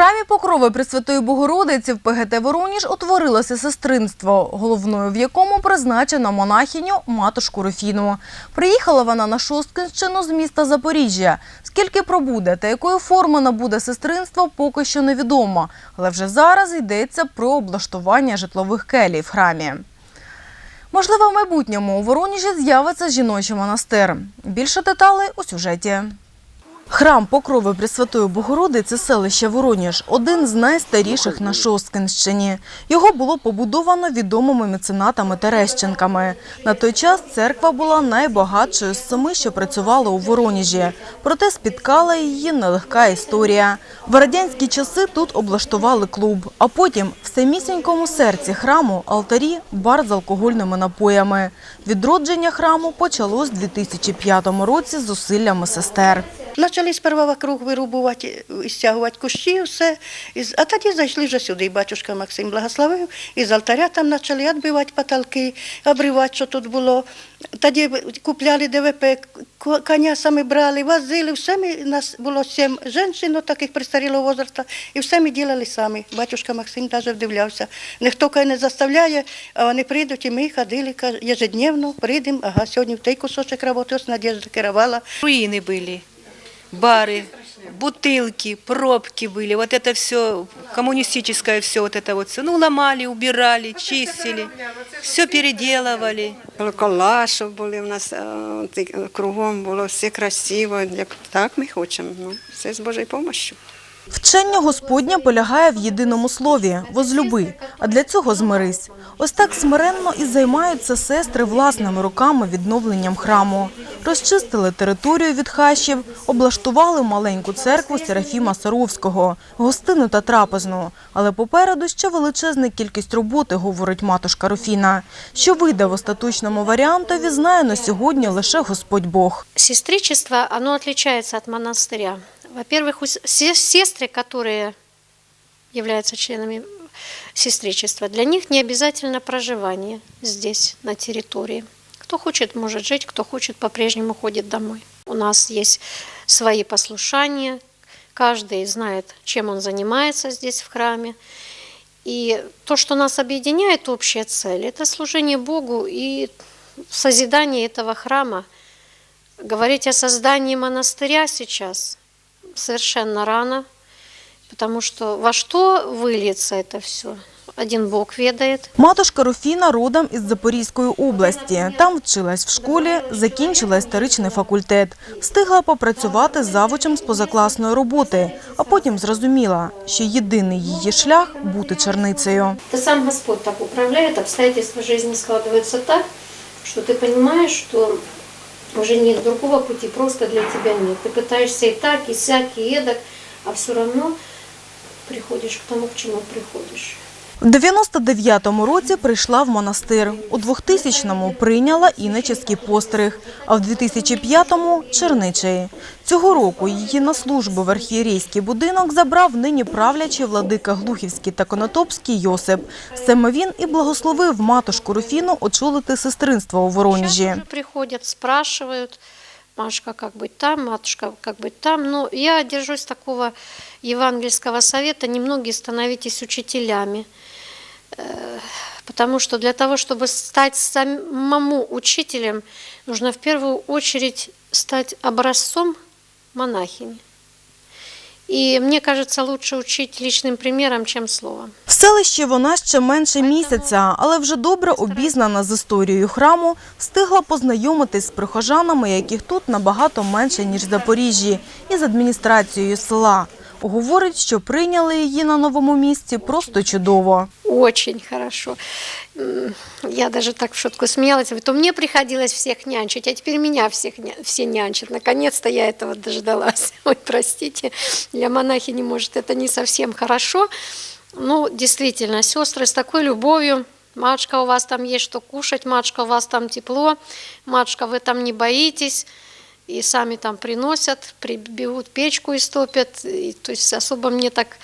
храмі Покрови Пресвятої Богородиці в ПГТ Вороніж утворилося сестринство, головною в якому призначено монахиню матушку Руфіну. Приїхала вона на Шосткинщину з міста Запоріжжя. Скільки пробуде та якої форми набуде сестринство, поки що невідомо. Але вже зараз йдеться про облаштування житлових келій в храмі. Можливо, в майбутньому у Вороніжі з'явиться жіночий монастир. Більше деталей у сюжеті. Храм Покрови Пресвятої Богородиці селища Вороніж – один з найстаріших на Шосткинщині. Його було побудовано відомими меценатами Терещенками. На той час церква була найбагатшою з семи, що працювали у Вороніжі. Проте спіткала її нелегка історія. В радянські часи тут облаштували клуб, а потім в самісінькому серці храму алтарі бар з алкогольними напоями. Відродження храму почалось у 2005 році зусиллями сестер. Почали сперва вокруг вирубувати і стягувати кущі, все. А тоді зайшли вже сюди. І батюшка Максим благословив, і з алтаря там почали відбивати потолки, обривати, що тут було. Тоді купляли ДВП, коня самі брали, возили, все ми, нас було сім жінок, ну, таких пристарілого возрасту, і все ми робили самі. Батюшка Максим навіть вдивлявся. Ніхто каже, не заставляє, а вони прийдуть, і ми ходили ежедневно, прийдемо, ага, сьогодні в той кусочок роботи, ось Надежда керувала. Руины были, бары, бутылки, пробки были. Вот это все коммунистическое, все вот это вот все. Ну, ломали, убирали, чистили, все переделывали. Колокола, щоб були в нас е, ти- кругом було все красиво. Як так ми хочемо. Ну, все з Божою допомогою. Вчення Господнє полягає в єдиному слові – возлюби, а для цього змирись. Ось так смиренно і займаються сестри власними руками відновленням храму. Розчистили територію від хащів, облаштували маленьку церкву Серафіма Саровського, гостину та трапезну. Але попереду ще величезна кількість роботи, говорить матушка Руфіна. Що вийде в остаточному варіантові, знає на сьогодні лише Господь Бог. Сестричество, оно отличается от монастыря. Во-первых, сестры, которые являются членами сестричества, для них не обязательно проживание здесь, на территории. Кто хочет, может жить, кто хочет, по-прежнему ходит домой. У нас есть свои послушания, каждый знает, чем он занимается здесь в храме. И то, что нас объединяет, общая цель, это служение Богу и созидание этого храма. Говорить о создании монастыря сейчас совершенно рано, потому что во что выльется это все, один Бог ведает. Матушка Руфіна родом із Запорізької області. Там вчилась в школі, закінчила історичний факультет. Встигла попрацювати завучем з позакласної роботи, а потім зрозуміла, що єдиний її шлях – бути черницею. Это сам Господь так управляет, обстоятельства жизни складываются так, что ты понимаешь, что уже нет другого пути, просто для тебя нет. Ты пытаешься и так, и сяк, и эдак, а все равно приходишь к тому, к чему приходишь. В 99-му році прийшла в монастир. У 2000-му прийняла іноческий постриг, а в 2005-му – черничий. Цього року її на службу в архієрейський будинок забрав нині правлячий владика Глухівський та Конотопський Йосип. Саме він і благословив матушку Руфіну очолити сестринство у Воронежі. Сейчас уже приходят, спрашивают, Машка, как быть там, матушка, как быть там. Но я держусь такого евангельского совета, немногие становитесь учителями. Э, Потому что для того, чтобы стать самому учителем, нужно в первую очередь стать образцом монахини. И мені кажеться, лучше учить лічним приміром, чим словом. В селищі вона ще менше місяця, але вже добре обізнана з історією храму, встигла познайомитись з прихожанами, яких тут набагато менше, ніж в Запоріжжі, і з адміністрацією села. Говорить, що прийняли її на новому місці просто чудово. Очень хорошо. М, Я даже так в шутку смеялась. говорю, То мне приходилось всех нянчить, а теперь меня всех ня- все нянчат. Наконец-то я этого дождалась. Ой, простите, для монахини, может, это не совсем хорошо. Ну, действительно, сестры с такой любовью. Матушка, у вас там есть что кушать, матушка, у вас там тепло, матушка, вы там не боитесь. И сами там приносят, прибегут, печку истопят. И, то есть особо мне так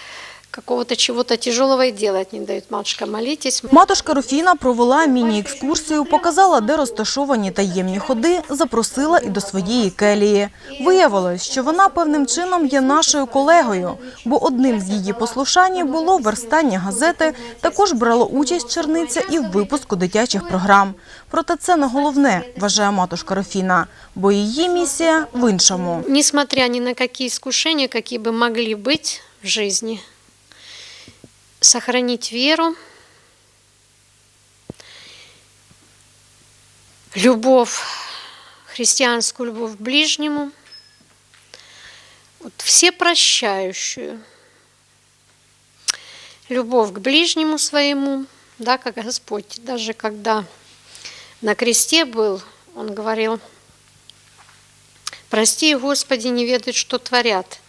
какого-то чего-то тяжелого и делать не дают. Матушка, молитесь. Матушка Руфіна провела міні-екскурсію, показала, де розташовані таємні ходи, запросила і до своєї келії. Виявилось, що вона певним чином є нашою колегою, бо одним з її послушань було верстання газети, також брала участь черниця і в випуску дитячих програм. Проте це не головне, вважає матушка Руфіна, бо її місія в іншому. Несмотря ни на какие искушения, какие бы могли быть в жизни, сохранить веру, любовь, христианскую любовь к ближнему, вот все прощающую, любовь к ближнему своему, да, как Господь, даже когда на кресте был, Он говорил, прости, Господи, не ведают, что творят.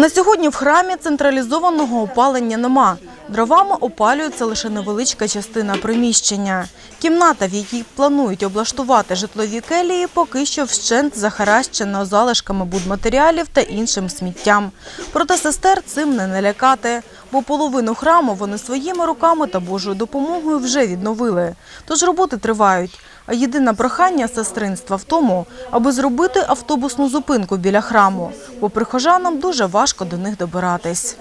На сьогодні в храмі централізованого опалення нема. Дровами опалюється лише невеличка частина приміщення. Кімната, в якій планують облаштувати житлові келії, поки що вщент захаращена залишками будматеріалів та іншим сміттям. Проте сестер цим не налякати, бо половину храму вони своїми руками та Божою допомогою вже відновили. Тож роботи тривають. А єдине прохання сестринства в тому, аби зробити автобусну зупинку біля храму, бо прихожанам дуже важко до них добиратись.